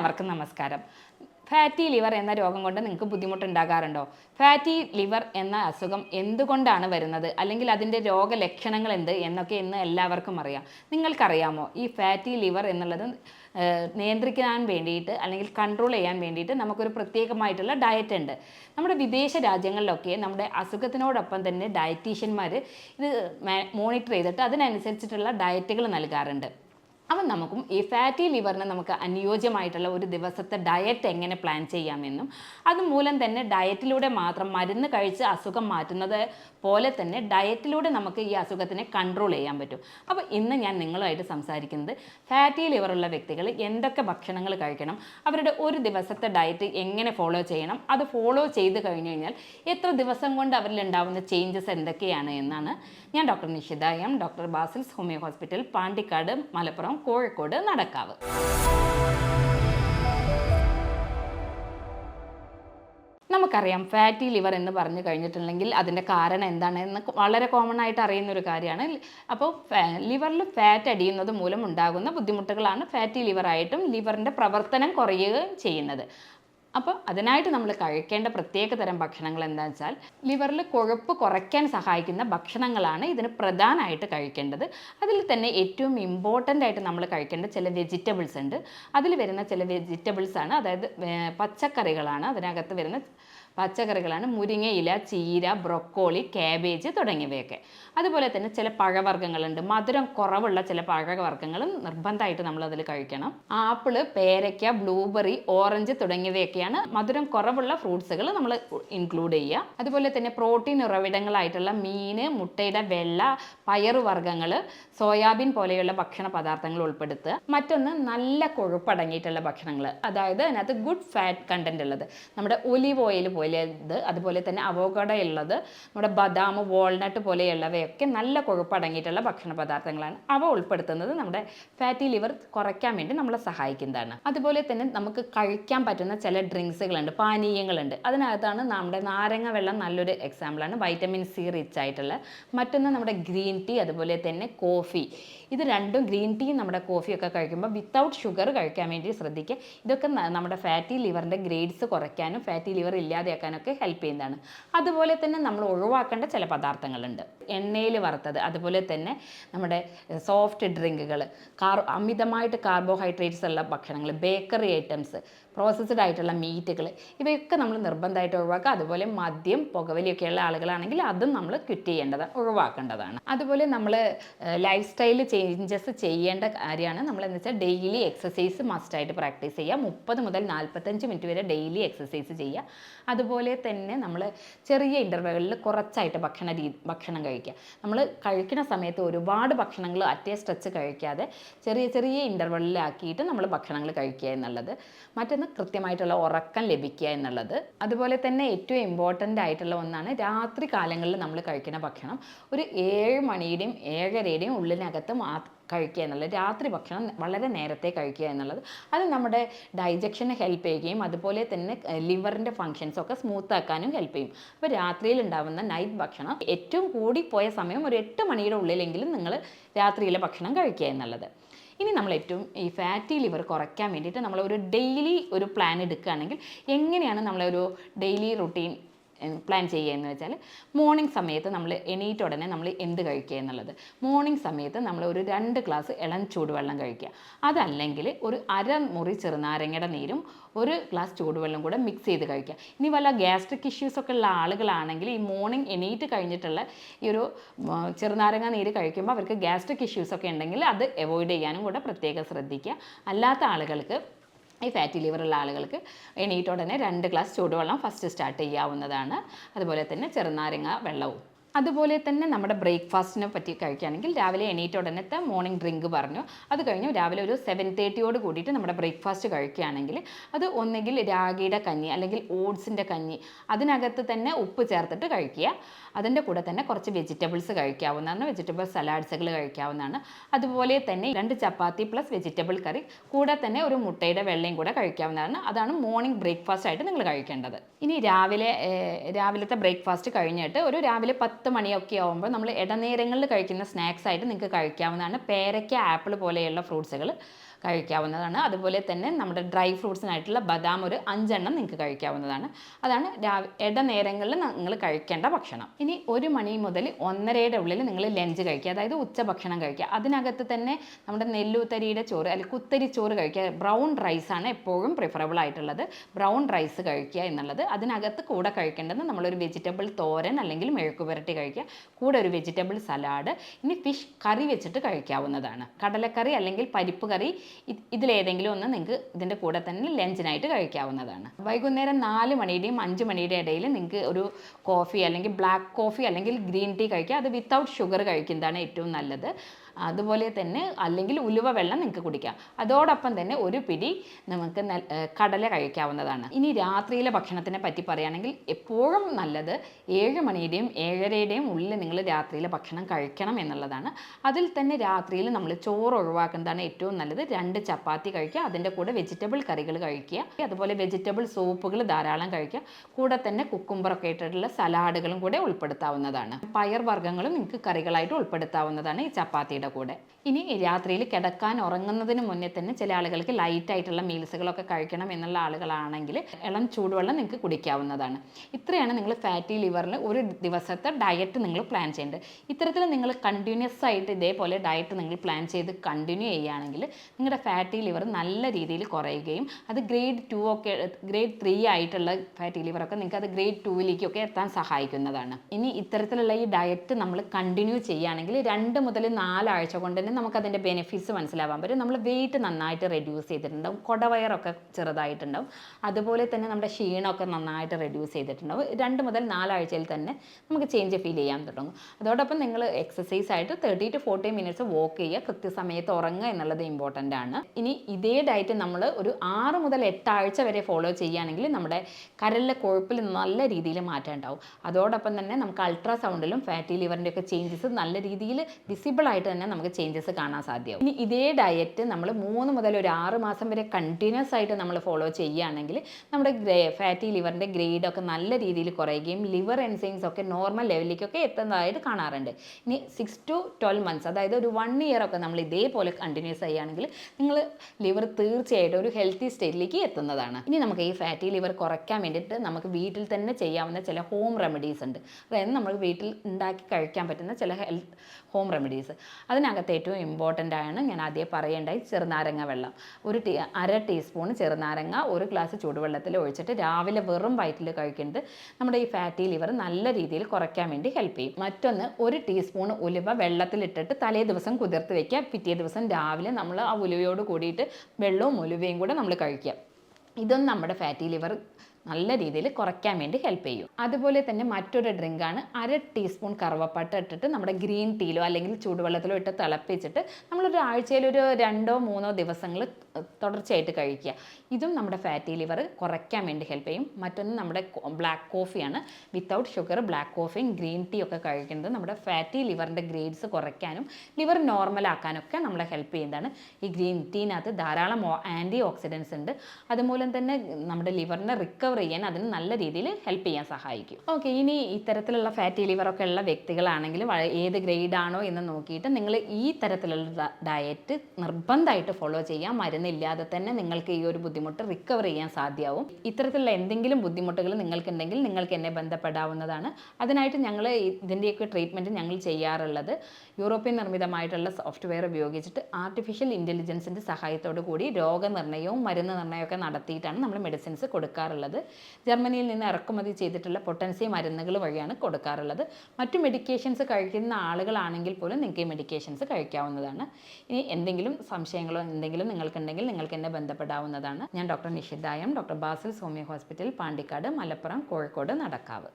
എല്ലാവർക്കും നമസ്കാരം. Fatty liver എന്ന രോഗം കൊണ്ട് നിങ്ങൾക്ക് ബുദ്ധിമുട്ടുണ്ടാകാറുണ്ടോ? ഫാറ്റി ലിവർ എന്ന അസുഖം എന്തുകൊണ്ടാണ് വരുന്നത്? അല്ലെങ്കിൽ അതിന്റെ രോഗലക്ഷണങ്ങൾ എന്ത്? എന്നൊക്കെ ഇന്ന് എല്ലാവർക്കും അറിയാം. നിങ്ങൾക്കറിയാമോ? ഈ ഫാറ്റി ലിവർ എന്നുള്ളത് നിയന്ത്രിക്കാൻ വേണ്ടിയിട്ട് അല്ലെങ്കിൽ കൺട്രോൾ ചെയ്യാൻ വേണ്ടിയിട്ട് നമുക്കൊരു പ്രത്യേകമായിട്ടുള്ള ഡയറ്റ് ഉണ്ട്. നമ്മുടെ വിദേശ രാജ്യങ്ങളിലൊക്കെ നമ്മുടെ അസുഖത്തിനോടൊപ്പം തന്നെ ഡയറ്റീഷ്യന്മാർ ഇത് മോണിറ്റർ ചെയ്തിട്ട് അതിനനുസരിച്ചിട്ടുള്ള ഡയറ്റുകൾ നൽകാറുണ്ട്. അപ്പം നമുക്കും ഈ ഫാറ്റി ലിവറിന് നമുക്ക് അനുയോജ്യമായിട്ടുള്ള ഒരു ദിവസത്തെ ഡയറ്റ് എങ്ങനെ പ്ലാൻ ചെയ്യാമെന്നും അതുമൂലം തന്നെ ഡയറ്റിലൂടെ മാത്രം മരുന്ന് കഴിച്ച് അസുഖം മാറ്റുന്നത് പോലെ തന്നെ ഡയറ്റിലൂടെ നമുക്ക് ഈ അസുഖത്തിനെ കൺട്രോൾ ചെയ്യാൻ പറ്റും. അപ്പോൾ ഇന്ന് ഞാൻ നിങ്ങളുമായിട്ട് സംസാരിക്കുന്നത് ഫാറ്റി ലിവറുള്ള വ്യക്തികൾ എന്തൊക്കെ ഭക്ഷണങ്ങൾ കഴിക്കണം അവരുടെ ഒരു ദിവസത്തെ ഡയറ്റ് എങ്ങനെ ഫോളോ ചെയ്യണം അത് ഫോളോ ചെയ്ത് കഴിഞ്ഞ് കഴിഞ്ഞാൽ എത്ര ദിവസം കൊണ്ട് അവരിൽ ഉണ്ടാവുന്ന ചേഞ്ചസ് എന്തൊക്കെയാണ് എന്നാണ് ഞാൻ doctor Nishitha M doctor Basil's homeo hospital Pandikkad Malappuram Kozhikode Nadakkavu. നമുക്കറിയാം ഫാറ്റി ലിവർ എന്ന് പറഞ്ഞു കഴിഞ്ഞിട്ടുണ്ടെങ്കിൽ അതിന്റെ കാരണം എന്താണെന്ന് വളരെ കോമൺ ആയിട്ട് അറിയുന്ന ഒരു കാര്യമാണ് അപ്പോൾ ലിവറിൽ ഫാറ്റ് അടിയുന്നത് മൂലം ഉണ്ടാകുന്ന ബുദ്ധിമുട്ടുകളാണ് ഫാറ്റി ലിവറായിട്ടും ലിവറിന്റെ പ്രവർത്തനം കുറയുകയും ചെയ്യുന്നത്. അപ്പോൾ അതിനായിട്ട് നമ്മൾ കഴിക്കേണ്ട പ്രത്യേക തരം ഭക്ഷണങ്ങൾ എന്താണെന്ന് വെച്ചാൽ ലിവറിൽ കൊഴുപ്പ് കുറയ്ക്കാൻ സഹായിക്കുന്ന ഭക്ഷണങ്ങളാണ് ഇതിന് പ്രധാനമായിട്ട് കഴിക്കേണ്ടത്. അതിൽ തന്നെ ഏറ്റവും ഇമ്പോർട്ടന്റ് ആയിട്ട് നമ്മൾ കഴിക്കേണ്ട ചില വെജിറ്റബിൾസ് ഉണ്ട്. അതിൽ വരുന്ന ചില വെജിറ്റബിൾസ് ആണ്. അതായത് പച്ചക്കറികളാണ്. അതിനകത്ത് വരുന്ന പച്ചക്കറികളാണ്. മുരിങ്ങയില ചീര ബ്രൊക്കോളി കാബേജ് തുടങ്ങിയവയൊക്കെ. അതുപോലെ തന്നെ ചില പഴവർഗങ്ങളുണ്ട്. മധുരം കുറവുള്ള ചില പഴവർഗങ്ങളും നിർബന്ധമായിട്ട് നമ്മൾ അതിൽ കഴിക്കണം. ആപ്പിൾ പേരയ്ക്ക ബ്ലൂബെറി ഓറഞ്ച് തുടങ്ങിയവയൊക്കെയാണ് മധുരം കുറവുള്ള ഫ്രൂട്ട്സുകൾ നമ്മൾ ഇൻക്ലൂഡ് ചെയ്യുക. അതുപോലെ തന്നെ പ്രോട്ടീൻ ഉറവിടങ്ങളായിട്ടുള്ള മീന് മുട്ടയുടെ വെള്ള പയറുവർഗങ്ങൾ സോയാബീൻ പോലെയുള്ള ഭക്ഷണ പദാർത്ഥങ്ങൾ ഉൾപ്പെടുത്തുക. മറ്റൊന്ന് നല്ല കൊഴുപ്പടങ്ങിയിട്ടുള്ള ഭക്ഷണങ്ങൾ. അതായത് അതിനകത്ത് ഗുഡ് ഫാറ്റ് കണ്ടന്റ് ഉള്ളത്. നമ്മുടെ ഒലിവ് ഓയിൽ പോലെയത് അതുപോലെ തന്നെ അവോക്കഡോ ഉള്ളത് നമ്മുടെ ബദാം വാൾനട്ട് പോലെയുള്ളവയൊക്കെ നല്ല കൊഴുപ്പടങ്ങിയിട്ടുള്ള ഭക്ഷണ പദാർത്ഥങ്ങളാണ്. അവ ഉൾപ്പെടുത്തുന്നത് നമ്മുടെ ഫാറ്റി ലിവർ കുറയ്ക്കാൻ വേണ്ടി നമ്മളെ സഹായിക്കുന്നതാണ്. അതുപോലെ തന്നെ നമുക്ക് കഴിക്കാൻ പറ്റുന്ന ചില ഡ്രിങ്ക്സുകളുണ്ട് പാനീയങ്ങളുണ്ട്. അതിനകത്താണ് നമ്മുടെ നാരങ്ങ വെള്ളം നല്ലൊരു എക്സാമ്പിളാണ് വൈറ്റമിൻ സി റിച്ച് ആയിട്ടുള്ള മറ്റൊന്ന് നമ്മുടെ ഗ്രീൻ ടീ അതുപോലെ തന്നെ കോഫി ഇത് രണ്ടും ഗ്രീൻ ടീ നമ്മുടെ കോഫിയൊക്കെ കഴിക്കുമ്പോൾ വിത്തൗട്ട് ഷുഗർ കഴിക്കാൻ വേണ്ടി ശ്രദ്ധിക്കുക. ഇതൊക്കെ നമ്മുടെ ഫാറ്റി ലിവറിന്റെ ഗ്രേഡ്സ് കുറയ്ക്കാനും ഫാറ്റി ലിവർ ഇല്ലാതെയാക്കാനൊക്കെ ഹെൽപ്പ് ചെയ്യുന്നതാണ്. അതുപോലെ തന്നെ നമ്മൾ ഒഴിവാക്കേണ്ട ചില പദാർത്ഥങ്ങളുണ്ട്. എണ്ണയിൽ വറുത്തത് അതുപോലെ തന്നെ നമ്മുടെ സോഫ്റ്റ് ഡ്രിങ്കുകൾ കാർ അമിതമായിട്ട് കാർബോഹൈഡ്രേറ്റ്സ് ഉള്ള ഭക്ഷണങ്ങൾ ബേക്കറി ഐറ്റംസ് പ്രോസസ്ഡ് ആയിട്ടുള്ള മീറ്റുകൾ ഇവയൊക്കെ നമ്മൾ നിർബന്ധമായിട്ട് ഒഴിവാക്കുക. അതുപോലെ മദ്യം പുകവലിയൊക്കെയുള്ള ആളുകളാണെങ്കിൽ അതും നമ്മൾ ക്വിറ്റ് ചെയ്യേണ്ടത് ഒഴിവാക്കേണ്ടതാണ്. അതുപോലെ നമ്മൾ ലൈഫ് സ്റ്റൈൽ ചേഞ്ചസ് ചെയ്യേണ്ട കാര്യമാണ് നമ്മൾ എന്ന് വെച്ചാൽ ഡെയിലി എക്സസൈസ് മസ്റ്റായിട്ട് പ്രാക്ടീസ് ചെയ്യുക. മുപ്പത് മുതൽ നാൽപ്പത്തഞ്ച് മിനിറ്റ് വരെ ഡെയിലി എക്സസൈസ് ചെയ്യുക. അതുപോലെ തന്നെ നമ്മൾ ചെറിയ ഇന്റർവെല്ലിൽ കുറച്ചായിട്ട് ഭക്ഷണ രീതി ഭക്ഷണം കഴിക്കുക. നമ്മൾ കഴിക്കുന്ന സമയത്ത് ഒരുപാട് ഭക്ഷണങ്ങൾ അറ്റേ സ്ട്രെച്ച് കഴിക്കാതെ ചെറിയ ചെറിയ ഇന്റർവെളിലാക്കിയിട്ട് നമ്മൾ ഭക്ഷണങ്ങൾ കഴിക്കുക എന്നുള്ളത്. മറ്റൊന്ന് കൃത്യമായിട്ടുള്ള ഉറക്കം ലഭിക്കുക എന്നുള്ളത്. അതുപോലെ തന്നെ ഏറ്റവും ഇമ്പോർട്ടന്റ് ആയിട്ടുള്ള ഒന്നാണ് രാത്രി കാലങ്ങളിൽ നമ്മൾ കഴിക്കുന്ന ഭക്ഷണം. ഒരു ഏഴ് മണിയുടെയും ഏഴരയുടെയും ഉള്ളിനകത്ത് മാ കഴിക്കുക എന്നുള്ളത് രാത്രി ഭക്ഷണം വളരെ നേരത്തെ കഴിക്കുക എന്നുള്ളത് അത് നമ്മുടെ ഡൈജക്ഷനെ ഹെൽപ്പ് ചെയ്യുകയും അതുപോലെ തന്നെ ലിവറിന്റെ ഫങ്ഷൻസ് ഒക്കെ സ്മൂത്ത് ആക്കാനും ഹെൽപ്പ് ചെയ്യും. അപ്പോൾ രാത്രിയിൽ ഉണ്ടാവുന്ന നൈറ്റ് ഭക്ഷണം ഏറ്റവും കൂടി പോയ സമയം ഒരു എട്ട് മണിയുടെ ഉള്ളിലെങ്കിലും നിങ്ങൾ രാത്രിയിലെ ഭക്ഷണം കഴിക്കുക എന്നുള്ളത്. ഇനി നമ്മൾ ഏറ്റവും ഈ ഫാറ്റി ലിവർ കുറയ്ക്കാൻ വേണ്ടിയിട്ട് നമ്മൾ ഒരു ഡെയിലി ഒരു പ്ലാൻ എടുക്കുകയാണെങ്കിൽ എങ്ങനെയാണ് നമ്മളൊരു ഡെയിലി റുട്ടീൻ പ്ലാൻ ചെയ്യുക എന്ന് വെച്ചാൽ മോർണിംഗ് സമയത്ത് നമ്മൾ എണീറ്റ ഉടനെ നമ്മൾ എന്ത് കഴിക്കുക എന്നുള്ളത്. മോർണിംഗ് സമയത്ത് നമ്മൾ ഒരു രണ്ട് ഗ്ലാസ് ഇളം ചൂടുവെള്ളം കഴിക്കുക. അതല്ലെങ്കിൽ ഒരു അര മുറി ചെറുനാരങ്ങയുടെ നീരും ഒരു ഗ്ലാസ് ചൂടുവെള്ളം കൂടെ മിക്സ് ചെയ്ത് കഴിക്കുക. ഇനി വല്ല ഗ്യാസ്ട്രിക് ഇഷ്യൂസ് ഒക്കെ ഉള്ള ആളുകളാണെങ്കിൽ ഈ മോർണിംഗ് എണീറ്റ് കഴിഞ്ഞിട്ടുള്ള ഈ ഒരു ചെറുനാരങ്ങ നീര് കഴിക്കുമ്പോൾ അവർക്ക് ഗ്യാസ്ട്രിക് ഇഷ്യൂസ് ഒക്കെ ഉണ്ടെങ്കിൽ അത് അവോയ്ഡ് ചെയ്യാനും കൂടെ പ്രത്യേകം ശ്രദ്ധിക്കുക. അല്ലാത്ത ആളുകൾക്ക് ഈ ഫാറ്റി ലിവറുള്ള ആളുകൾക്ക് എണീറ്റ ഉടനെ രണ്ട് ഗ്ലാസ് ചൂടുവെള്ളം ഫസ്റ്റ് സ്റ്റാർട്ട് ചെയ്യാവുന്നതാണ്. അതുപോലെ തന്നെ ചെറുനാരങ്ങ വെള്ളവും. അതുപോലെ തന്നെ നമ്മുടെ ബ്രേക്ക്ഫാസ്റ്റിനെ പറ്റി കഴിക്കുകയാണെങ്കിൽ രാവിലെ എണീറ്റ ഉടനത്തെ മോർണിംഗ് ഡ്രിങ്ക് പറഞ്ഞു. അത് കഴിഞ്ഞ് രാവിലെ ഒരു സെവൻ തേർട്ടിയോട് കൂടിയിട്ട് നമ്മുടെ ബ്രേക്ക്ഫാസ്റ്റ് കഴിക്കുകയാണെങ്കിൽ അത് ഒന്നുകിൽ രാഗിയുടെ കഞ്ഞി അല്ലെങ്കിൽ ഓട്സിന്റെ കഞ്ഞി അതിനകത്ത് തന്നെ ഉപ്പ് ചേർത്തിട്ട് കഴിക്കുക. അതിന്റെ കൂടെ തന്നെ കുറച്ച് വെജിറ്റബിൾസ് കഴിക്കാവുന്നതാണ്. വെജിറ്റബിൾ സലാഡ്സുകൾ കഴിക്കാവുന്നതാണ്. അതുപോലെ തന്നെ രണ്ട് ചപ്പാത്തി പ്ലസ് വെജിറ്റബിൾ കറി കൂടെ തന്നെ ഒരു മുട്ടയുടെ വെള്ളയും കൂടെ കഴിക്കാവുന്നതാണ്. അതാണ് മോർണിംഗ് ബ്രേക്ക്ഫാസ്റ്റ് ആയിട്ട് നിങ്ങൾ കഴിക്കേണ്ടത്. ഇനി രാവിലെ രാവിലത്തെ ബ്രേക്ക്ഫാസ്റ്റ് കഴിഞ്ഞിട്ട് ഒരു രാവിലെ പത്ത് മണിയൊക്കെ ആകുമ്പോൾ നമ്മൾ ഇടനേരങ്ങളിൽ കഴിക്കുന്ന സ്നാക്സ് ആയിട്ട് നിങ്ങൾക്ക് കഴിക്കാവുന്നതാണ്. പേരയ്ക്ക ആപ്പിൾ പോലെയുള്ള ഫ്രൂട്ട്സുകൾ കഴിക്കാവുന്നതാണ്. അതുപോലെ തന്നെ നമ്മുടെ ഡ്രൈ ഫ്രൂട്ട്സിനായിട്ടുള്ള ബദാം ഒരു അഞ്ചെണ്ണം നിങ്ങൾക്ക് കഴിക്കാവുന്നതാണ്. അതാണ് രാവി ഇടനേരങ്ങളിൽ നിങ്ങൾ കഴിക്കേണ്ട ഭക്ഷണം. ഇനി ഒരു മണി മുതൽ ഒന്നരയുടെ ഉള്ളിൽ നിങ്ങൾ ലഞ്ച് കഴിക്കുക. അതായത് ഉച്ചഭക്ഷണം കഴിക്കുക. അതിനകത്ത് തന്നെ നമ്മുടെ നെല്ലുത്തരിയുടെ ചോറ് അല്ലെങ്കിൽ കുത്തരി ചോറ് കഴിക്കുക. ബ്രൗൺ റൈസാണ് എപ്പോഴും പ്രിഫറബിൾ ആയിട്ടുള്ളത്. ബ്രൗൺ റൈസ് കഴിക്കുക എന്നുള്ളത്. അതിനകത്ത് കൂടെ കഴിക്കേണ്ടത് നമ്മളൊരു വെജിറ്റബിൾ തോരൻ അല്ലെങ്കിൽ മെഴുക്ക് പുരട്ടി കഴിക്കുക. കൂടെ ഒരു വെജിറ്റബിൾ സലാഡ് ഇനി ഫിഷ് കറി വെച്ചിട്ട് കഴിക്കാവുന്നതാണ്. കടലക്കറി അല്ലെങ്കിൽ പരിപ്പ് കറി ഇതിലേതെങ്കിലും ഒന്ന് നിങ്ങൾക്ക് ഇതിന്റെ കൂടെ തന്നെ ലഞ്ചിനായിട്ട് കഴിക്കാവുന്നതാണ്. വൈകുന്നേരം നാല് മണിയുടെയും അഞ്ച് മണിയുടെ ഇടയിൽ നിങ്ങൾക്ക് ഒരു കോഫി അല്ലെങ്കിൽ ബ്ലാക്ക് കോഫി അല്ലെങ്കിൽ ഗ്രീൻ ടീ കഴിക്കുക. അത് വിത്തൗട്ട് ഷുഗർ കഴിക്കുന്നതാണ് ഏറ്റവും നല്ലത്. അതുപോലെ തന്നെ അല്ലെങ്കിൽ ഉലുവ വെള്ളം നിങ്ങൾക്ക് കുടിക്കാം. അതോടൊപ്പം തന്നെ ഒരു പിടി നമുക്ക് കടല കഴിക്കാവുന്നതാണ്. ഇനി രാത്രിയിലെ ഭക്ഷണത്തിനെ പറ്റി പറയുകയാണെങ്കിൽ എപ്പോഴും നല്ലത് ഏഴ് മണിയുടെയും ഏഴരയുടെയും ഉള്ളിൽ നിങ്ങൾ രാത്രിയിലെ ഭക്ഷണം കഴിക്കണം എന്നുള്ളതാണ്. അതിൽ തന്നെ രാത്രിയിൽ നമ്മൾ ചോറ് ഒഴിവാക്കുന്നതാണ് ഏറ്റവും നല്ലത്. രണ്ട് ചപ്പാത്തി കഴിക്കുക അതിന്റെ കൂടെ വെജിറ്റബിൾ കറികൾ കഴിക്കുക അതുപോലെ വെജിറ്റബിൾ സൂപ്പുകൾ ധാരാളം കഴിക്കുക. കൂടെ തന്നെ കുക്കുംബറൊക്കെ ഇട്ടിട്ടുള്ള സലാഡുകളും കൂടെ ഉൾപ്പെടുത്താവുന്നതാണ്. പയർ വർഗങ്ങളും നിങ്ങൾക്ക് കറികളായിട്ട് ഉൾപ്പെടുത്താവുന്നതാണ് ഈ ചപ്പാത്തിയുടെ കൂടെ. ഇനി രാത്രിയിൽ കിടക്കാൻ ഉറങ്ങുന്നതിന് മുന്നേ തന്നെ ചില ആളുകൾക്ക് ലൈറ്റ് ആയിട്ടുള്ള മീൽസുകളൊക്കെ കഴിക്കണം എന്നുള്ള ആളുകളാണെങ്കിൽ ഇളം ചൂടുവെള്ളം നിങ്ങൾക്ക് കുടിക്കാവുന്നതാണ്. ഇത്രയാണ് നിങ്ങൾ ഫാറ്റി ലിവറിൽ ഒരു ദിവസത്തെ ഡയറ്റ് നിങ്ങൾ പ്ലാൻ ചെയ്യേണ്ടത്. ഇത്തരത്തിൽ നിങ്ങൾ കണ്ടിന്യൂസ് ആയിട്ട് ഇതേപോലെ ഡയറ്റ് നിങ്ങൾ പ്ലാൻ ചെയ്ത് കണ്ടിന്യൂ ചെയ്യുകയാണെങ്കിൽ നിങ്ങളുടെ ഫാറ്റി ലിവർ നല്ല രീതിയിൽ കുറയുകയും അത് ഗ്രേഡ് ടു ഒക്കെ ഗ്രേഡ് ത്രീ ആയിട്ടുള്ള ഫാറ്റി ലിവറൊക്കെ നിങ്ങൾക്ക് അത് ഗ്രേഡ് ടൂവിലേക്കൊക്കെ എത്താൻ സഹായിക്കുന്നതാണ്. ഇനി ഇത്തരത്തിലുള്ള ഈ ഡയറ്റ് നമ്മൾ കണ്ടിന്യൂ ചെയ്യുകയാണെങ്കിൽ രണ്ട് മുതൽ നാലാഴ്ച കൊണ്ട് തന്നെ നമുക്കതിന്റെ ബെനിഫിറ്റ്സ് മനസ്സിലാവാൻ പറ്റും. നമ്മൾ വെയിറ്റ് നന്നായിട്ട് റെഡ്യൂസ് ചെയ്തിട്ടുണ്ടാവും. കൊടവയറൊക്കെ ചെറുതായിട്ടുണ്ടാവും. അതുപോലെ തന്നെ നമ്മുടെ ക്ഷീണമൊക്കെ നന്നായിട്ട് റെഡ്യൂസ് ചെയ്തിട്ടുണ്ടാവും. രണ്ട് മുതൽ നാലാഴ്ചയിൽ തന്നെ നമുക്ക് ചേഞ്ച് ഫീൽ ചെയ്യാൻ തുടങ്ങും. അതോടൊപ്പം നിങ്ങൾ എക്സസൈസ് ആയിട്ട് thirty to forty minutes walk ചെയ്യുക. കൃത്യസമയത്ത് ഉറങ്ങുക എന്നുള്ളത് ഇമ്പോർട്ടന്റ് ആണ്. ഇനി ഇതേ ഡയറ്റ് നമ്മൾ ഒരു ആറ് മുതൽ എട്ടാഴ്ച വരെ ഫോളോ ചെയ്യുകയാണെങ്കിൽ നമ്മുടെ കരലിലെ കൊഴുപ്പിൽ നല്ല രീതിയിൽ മാറ്റം ഉണ്ടാവും. അതോടൊപ്പം തന്നെ നമുക്ക് അൾട്രാസൗണ്ടിലും ഫാറ്റി ലിവറിന്റെ ഒക്കെ ചേഞ്ചസ് നല്ല രീതിയിൽ വിസിബിൾ ആയിട്ട് തന്നെ നമുക്ക് ചേഞ്ചസ് കാണാൻ സാധ്യമാവും. ഇനി ഇതേ ഡയറ്റ് നമ്മൾ മൂന്ന് മുതൽ ഒരു ആറ് മാസം വരെ കണ്ടിന്യൂസ് ആയിട്ട് നമ്മൾ ഫോളോ ചെയ്യുകയാണെങ്കിൽ നമ്മുടെ ഫാറ്റി ലിവറിന്റെ ഗ്രേഡ് ഒക്കെ നല്ല രീതിയിൽ കുറയുകയും ലിവർ എൻസൈംസ് ഒക്കെ നോർമൽ ലെവലിലേക്കൊക്കെ എത്തുന്നതായിട്ട് കാണാറുണ്ട്. ഇനി സിക്സ് ടു ട്വൽവ് മന്ത്സ് അതായത് ഒരു വൺ ഇയർ ഒക്കെ നമ്മൾ ഇതേപോലെ കണ്ടിന്യൂസ് ചെയ്യുകയാണെങ്കിൽ നിങ്ങൾ ലിവർ തീർച്ചയായിട്ടും ഒരു ഹെൽത്തി സ്റ്റേറ്റിലേക്ക് എത്തുന്നതാണ്. ഇനി നമുക്ക് ഈ ഫാറ്റി ലിവർ കുറയ്ക്കാൻ വേണ്ടിയിട്ട് നമുക്ക് വീട്ടിൽ തന്നെ ചെയ്യാവുന്ന ചില ഹോം റെമഡീസ് ഉണ്ട്. അതായത് നമ്മൾ വീട്ടിൽ ഉണ്ടാക്കി കഴിക്കാൻ പറ്റുന്ന ചില ഹെൽത്ത് ഹോം റെമഡീസ് അതിനകത്ത് ഏറ്റവും ഇമ്പോർട്ടന്റ് ആണ് ഞാൻ ആദ്യം പറയേണ്ടായി ചെറുനാരങ്ങ വെള്ളം. ഒരു ടീ അര ടീസ്പൂൺ ചെറുനാരങ്ങ ഒരു ഗ്ലാസ് ചൂടുവെള്ളത്തിൽ ഒഴിച്ചിട്ട് രാവിലെ വെറും വയറ്റിൽ കഴിക്കുന്നത് നമ്മുടെ ഈ ഫാറ്റി ലിവർ നല്ല രീതിയിൽ കുറയ്ക്കാൻ വേണ്ടി ഹെൽപ്പ് ചെയ്യും. മറ്റൊന്ന് ഒരു ടീസ്പൂൺ ഉലുവ വെള്ളത്തിലിട്ടിട്ട് തലേ ദിവസം കുതിർത്ത് വെക്കുക. പിറ്റേ ദിവസം രാവിലെ നമ്മൾ ആ ഉലുവയോട് കൂടിയിട്ട് വെള്ളവും ഉലുവയും കൂടെ നമ്മൾ കഴിക്കുക. ഇതൊന്നും നമ്മുടെ ഫാറ്റി ലിവർ നല്ല രീതിയിൽ കുറയ്ക്കാൻ വേണ്ടി ഹെൽപ്പ് ചെയ്യും. അതുപോലെ തന്നെ മറ്റൊരു ഡ്രിങ്കാണ് അര ടീസ്പൂൺ കറുവപ്പട്ട ഇട്ടിട്ട് നമ്മുടെ ഗ്രീൻ ടീയിലോ അല്ലെങ്കിൽ ചൂടുവെള്ളത്തിലോ ഇട്ട് തിളപ്പിച്ചിട്ട് നമ്മളൊരു ആഴ്ചയിൽ ഒരു രണ്ടോ മൂന്നോ ദിവസങ്ങൾ തുടർച്ചയായിട്ട് കഴിക്കുക. ഇതും നമ്മുടെ ഫാറ്റി ലിവർ കുറയ്ക്കാൻ വേണ്ടി ഹെൽപ്പ് ചെയ്യും. മറ്റൊന്ന് നമ്മുടെ ബ്ലാക്ക് കോഫിയാണ് വിത്തൗട്ട് ഷുഗർ ബ്ലാക്ക് കോഫിയും ഗ്രീൻ ടീ ഒക്കെ കഴിക്കുന്നത് നമ്മുടെ ഫാറ്റി ലിവറിന്റെ ഗ്രേഡ്സ് കുറയ്ക്കാനും ലിവർ നോർമൽ ആക്കാനൊക്കെ നമ്മളെ ഹെൽപ്പ് ചെയ്യുന്നതാണ്. ഈ ഗ്രീൻ ടീനകത്ത് ധാരാളം ആന്റി ഓക്സിഡൻസ് ഉണ്ട്. അതുമൂലം തന്നെ നമ്മുടെ ലിവറിനെ റിക്കവർ ചെയ്യാൻ അതിന് നല്ല രീതിയിൽ ഹെൽപ്പ് ചെയ്യാൻ സഹായിക്കും. ഓക്കെ ഇനി ഇത്തരത്തിലുള്ള ഫാറ്റി ലിവറൊക്കെ ഉള്ള വ്യക്തികളാണെങ്കിൽ ഏത് ഗ്രേഡാണോ എന്ന് നോക്കിയിട്ട് നിങ്ങൾ ഈ തരത്തിലുള്ള ഡയറ്റ് നിർബന്ധമായിട്ട് ഫോളോ ചെയ്യാം. മരുന്നില്ലാതെ തന്നെ നിങ്ങൾക്ക് ഈ ഒരു ബുദ്ധിമുട്ട് റിക്കവർ ചെയ്യാൻ സാധ്യമാവും ഇത്തരത്തിലുള്ള എന്തെങ്കിലും ബുദ്ധിമുട്ടുകൾ നിങ്ങൾക്കുണ്ടെങ്കിൽ നിങ്ങൾക്ക് എന്നെ ബന്ധപ്പെടാവുന്നതാണ്. അതിനായിട്ട് ഞങ്ങൾ ഇതിന്റെയൊക്കെ ട്രീറ്റ്മെന്റ് ഞങ്ങൾ ചെയ്യാറുള്ളത്. യൂറോപ്യൻ നിർമ്മിതമായിട്ടുള്ള സോഫ്റ്റ്വെയർ ഉപയോഗിച്ചിട്ട് ആർട്ടിഫിഷ്യൽ ഇന്റലിജൻസിന്റെ സഹായത്തോടു കൂടി രോഗനിർണയവും മരുന്ന് നിർണയമൊക്കെ നടത്തിയിട്ടാണ് നമ്മൾ മെഡിസിൻസ് കൊടുക്കാറുള്ളത്. ജർമ്മനിയിൽ നിന്ന് ഇറക്കുമതി ചെയ്തിട്ടുള്ള പൊട്ടൻസി മരുന്നുകൾ വഴിയാണ് കൊടുക്കാറുള്ളത്. മറ്റു മെഡിക്കേഷൻസ് കഴിക്കുന്ന ആളുകളാണെങ്കിൽ പോലും നിങ്ങൾക്ക് ഈ മെഡിക്കേഷൻസ് കഴിക്കാവുന്നതാണ്. ഇനി എന്തെങ്കിലും സംശയങ്ങളോ എന്തെങ്കിലും നിങ്ങൾക്കുണ്ടെങ്കിൽ നിങ്ങൾക്ക് എന്നെ ബന്ധപ്പെടാവുന്നതാണ്. ഞാൻ ഡോക്ടർ നിഷിദായം ഡോക്ടർ ബാസിൽ സോമ്യ ഹോസ്പിറ്റൽ പാണ്ടിക്കാട് മലപ്പുറം കോഴിക്കോട് നടക്കാവ്.